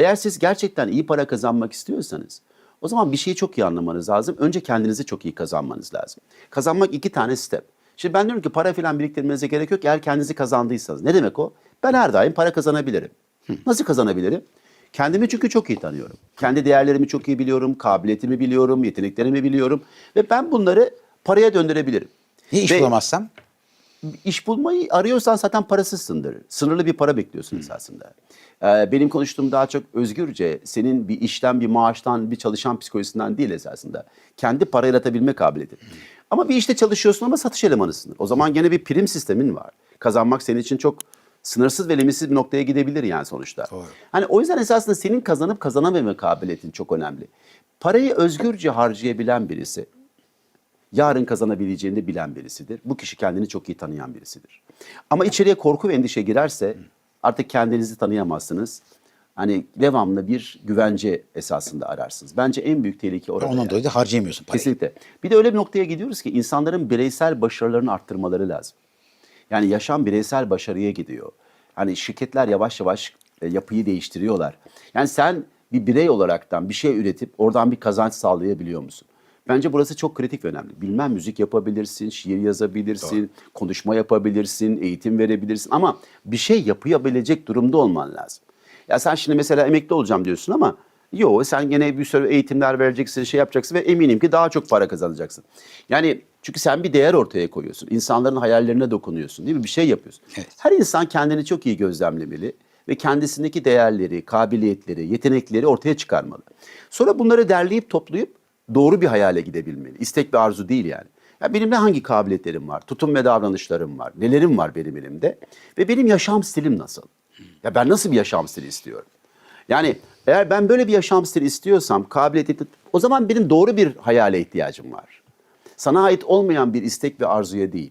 Eğer siz gerçekten iyi para kazanmak istiyorsanız o zaman bir şeyi çok iyi anlamanız lazım. Önce kendinizi çok iyi kazanmanız lazım. Kazanmak iki tane step. Şimdi ben diyorum ki para falan biriktirmenize gerek yok eğer kendinizi kazandıysanız. Ne demek o? Ben her daim para kazanabilirim. Nasıl kazanabilirim? Kendimi çünkü çok iyi tanıyorum. Kendi değerlerimi çok iyi biliyorum, kabiliyetimi biliyorum, yeteneklerimi biliyorum ve ben bunları paraya döndürebilirim. Ya iş Ve- bulamazsam? İş bulmayı arıyorsan zaten parasızsındır. Sınırlı bir para bekliyorsun esasında. Ee, benim konuştuğum daha çok özgürce senin bir işten, bir maaştan, bir çalışan psikolojisinden değil esasında. Kendi para yaratabilme kabiliyeti. Ama bir işte çalışıyorsun ama satış elemanısın. O zaman gene bir prim sistemin var. Kazanmak senin için çok sınırsız ve limitsiz bir noktaya gidebilir yani sonuçta. Doğru. Hani o yüzden esasında senin kazanıp kazanamama kabiliyetin çok önemli. Parayı özgürce harcayabilen birisi yarın kazanabileceğini de bilen birisidir. Bu kişi kendini çok iyi tanıyan birisidir. Ama içeriye korku ve endişe girerse artık kendinizi tanıyamazsınız. Hani devamlı bir güvence esasında ararsınız. Bence en büyük tehlike orada. Ondan yani. dolayı da harcayamıyorsun parayı. Kesinlikle. Bir de öyle bir noktaya gidiyoruz ki insanların bireysel başarılarını arttırmaları lazım. Yani yaşam bireysel başarıya gidiyor. Hani şirketler yavaş yavaş e, yapıyı değiştiriyorlar. Yani sen bir birey olaraktan bir şey üretip oradan bir kazanç sağlayabiliyor musun? Bence burası çok kritik ve önemli. Bilmem müzik yapabilirsin, şiir yazabilirsin, konuşma yapabilirsin, eğitim verebilirsin ama bir şey yapıyabilecek durumda olman lazım. Ya sen şimdi mesela emekli olacağım diyorsun ama Yo sen gene bir sürü eğitimler vereceksin, şey yapacaksın ve eminim ki daha çok para kazanacaksın. Yani çünkü sen bir değer ortaya koyuyorsun. İnsanların hayallerine dokunuyorsun değil mi? Bir şey yapıyorsun. Evet. Her insan kendini çok iyi gözlemlemeli ve kendisindeki değerleri, kabiliyetleri, yetenekleri ortaya çıkarmalı. Sonra bunları derleyip toplayıp doğru bir hayale gidebilmeli. İstek ve arzu değil yani. Ya benim ne hangi kabiliyetlerim var, tutum ve davranışlarım var, nelerim var benim elimde ve benim yaşam stilim nasıl? Ya ben nasıl bir yaşam stili istiyorum? Yani eğer ben böyle bir yaşam stili istiyorsam, kabiliyeti, o zaman benim doğru bir hayale ihtiyacım var. Sana ait olmayan bir istek ve arzuya değil.